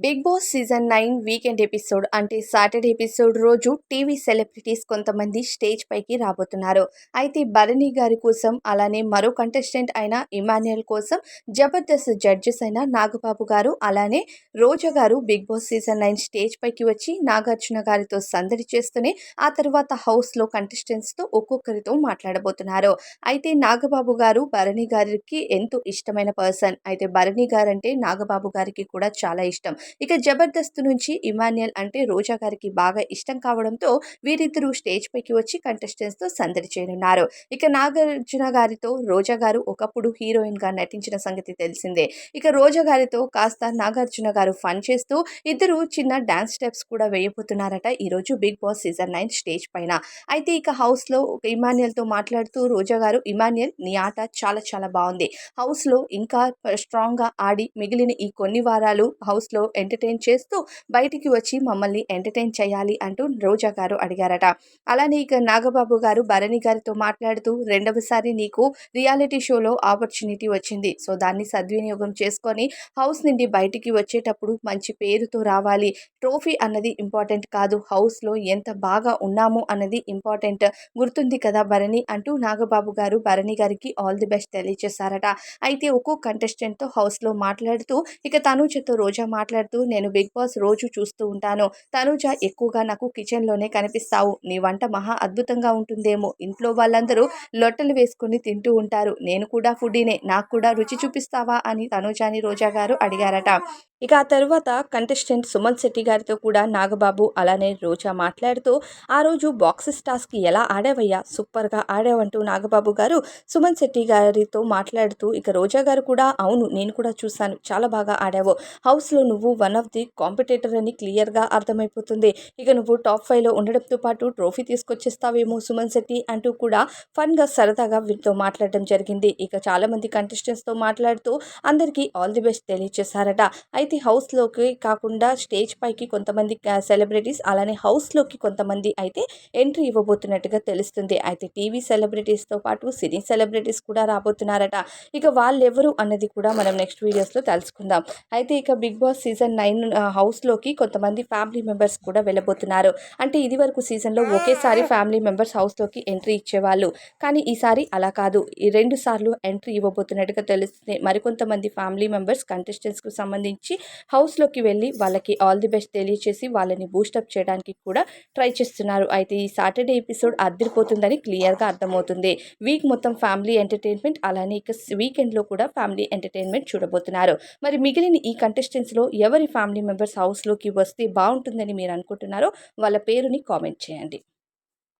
Bigg Boss season nine weekend episode అంటే Saturday episode రోజు TV celebrities కొంతమంది stage పైకి రాబోతున్నారు. అయితే భరణి గారి కోసం అలానే మరో కంటెస్టెంట్ అయిన ఇమాన్యుయల్ కోసం జబర్దస్త్ జడ్జెస్ అయిన నాగబాబు గారు అలానే రోజా గారు Bigg Boss season nine stage పైకి వచ్చి నాగార్జున గారితో సందడి చేస్తూనే ఆ తర్వాత హౌస్లో కంటెస్టెంట్స్తో ఒక్కొక్కరితో మాట్లాడబోతున్నారు. అయితే నాగబాబు గారు భరణి గారికి ఎంతో ఇష్టమైన పర్సన్ అయితే భరణి గారంటే నాగబాబు గారికి కూడా చాలా ఇష్టం. ఇక జబర్దస్త్ నుంచి ఇమాన్యుయల్ అంటే రోజా గారికి బాగా ఇష్టం కావడంతో వీరిద్దరూ స్టేజ్ పైకి వచ్చి కంటెస్టెంట్స్తో సందడి చేయనున్నారు. ఇక నాగార్జున గారితో రోజా గారు ఒకప్పుడు హీరోయిన్గా నటించిన సంగతి తెలిసిందే. ఇక రోజా గారితో కాస్త నాగార్జున గారు ఫన్ చేస్తూ ఇద్దరు చిన్న డాన్స్ స్టెప్స్ కూడా వేయబోతున్నారట ఈరోజు Bigg Boss season nine stage పైన. అయితే ఇక హౌస్లో ఇమాన్యుయల్తో మాట్లాడుతూ రోజా గారు ఇమాన్యుయల్ నీ ఆట చాలా చాలా బాగుంది. హౌస్లో ఇంకా స్ట్రాంగ్గా ఆడి మిగిలిన ఈ కొన్ని వారాలు హౌస్లో ఎంటర్టైన్ చేస్తూ బయటికి వచ్చి మమ్మల్ని ఎంటర్టైన్ చేయాలి అంటూ రోజా గారు అడిగారట. అలానే ఇక నాగబాబు గారు భరణి గారితో మాట్లాడుతూ రెండవసారి నీకు రియాలిటీ షోలో ఆపర్చునిటీ వచ్చింది. సో దాన్ని సద్వినియోగం చేసుకొని హౌస్ నుండి బయటికి వచ్చేటప్పుడు మంచి పేరుతో రావాలి. ట్రోఫీ అన్నది ఇంపార్టెంట్ కాదు. హౌస్లో ఎంత బాగా ఉన్నాము అన్నది ఇంపార్టెంట్ గుర్తుంది కదా భరణి అంటూ నాగబాబు గారు భరణి గారికి ఆల్ ది బెస్ట్ తెలియజేశారట అయితే ఒక్కో కంటెస్టెంట్తో హౌస్లో మాట్లాడుతూ ఇక తనుజతో రోజా మాట్లాడుతూ నేను బిగ్ బాస్ రోజు చూస్తూ ఉంటాను. తనుజ ఎక్కువగా నాకు కిచెన్లోనే కనిపిస్తావు. నీ వంట మహా అద్భుతంగా ఉంటుందేమో. ఇంట్లో వాళ్ళందరూ లొట్టలు వేసుకుని తింటూ ఉంటారు. నేను కూడా ఫుడీనే నాకు కూడా రుచి చూపిస్తావా? అని తనుజాని రోజా గారు అడిగారట. ఇక ఆ తర్వాత కంటెస్టెంట్ సుమన్ శెట్టి గారితో కూడా నాగబాబు అలానే రోజా మాట్లాడుతూ ఆ రోజు బాక్సెస్ టాస్క్ ఎలా ఆడావయ్యా? సూపర్గా ఆడావంటూ నాగబాబు గారు సుమన్ శెట్టి గారితో మాట్లాడుతూ ఇక రోజా గారు కూడా అవును నేను కూడా చూశాను. చాలా బాగా ఆడావు. హౌస్లో నువ్వు వన్ ఆఫ్ ది కాంపిటేటర్ అని క్లియర్గా అర్థమైపోతుంది. ఇక నువ్వు టాప్ ఫైవ్లో ఉండడంతో పాటు ట్రోఫీ తీసుకొచ్చేస్తావేమో సుమన్ శెట్టి అంటూ కూడా ఫన్గా సరదాగా వీరితో మాట్లాడడం జరిగింది. ఇక చాలామంది కంటెస్టెంట్స్తో మాట్లాడుతూ అందరికీ ఆల్ ది బెస్ట్ తెలియచేశారట. అయితే హౌస్లోకి కాకుండా స్టేజ్ పైకి కొంతమంది సెలబ్రిటీస్ అలానే హౌస్లోకి కొంతమంది అయితే ఎంట్రీ ఇవ్వబోతున్నట్టుగా తెలుస్తుంది. అయితే టీవీ సెలబ్రిటీస్తో పాటు సినీ సెలబ్రిటీస్ కూడా రాబోతున్నారట. ఇక వాళ్ళెవరు అన్నది కూడా మనం నెక్స్ట్ వీడియోస్లో తెలుసుకుందాం. అయితే ఇక బిగ్ బాస్ సీజన్ నైన్ హౌస్లోకి కొంతమంది ఫ్యామిలీ మెంబర్స్ కూడా వెళ్ళబోతున్నారు. అంటే ఇది వరకు సీజన్లో ఒకేసారి ఫ్యామిలీ మెంబర్స్ హౌస్లోకి ఎంట్రీ ఇచ్చేవాళ్ళు. కానీ ఈసారి అలా కాదు. ఈ రెండు సార్లు ఎంట్రీ ఇవ్వబోతున్నట్టుగా తెలుస్తుంది మరికొంతమంది ఫ్యామిలీ మెంబర్స్ కంటెస్టెంట్స్కు సంబంధించి హౌస్లోకి వెళ్ళి వాళ్ళకి ఆల్ ది బెస్ట్ తెలియచేసి వాళ్ళని బూస్టప్ చేయడానికి కూడా ట్రై చేస్తున్నారు. అయితే ఈ సాటర్డే ఎపిసోడ్ అద్దరిపోతుందని క్లియర్గా అర్థమవుతుంది. వీక్ మొత్తం ఫ్యామిలీ ఎంటర్టైన్మెంట్ అలానే ఇక వీకెండ్లో కూడా ఫ్యామిలీ ఎంటర్టైన్మెంట్ చూడబోతున్నారు. మరి మిగిలిన ఈ కంటెస్టెంట్స్లో ఎవరు ఎవరి ఫ్యామిలీ మెంబర్స్ హౌస్లోకి వస్తే బాగుంటుందని మీరు అనుకుంటున్నారో వాళ్ళ పేరుని కామెంట్ చేయండి.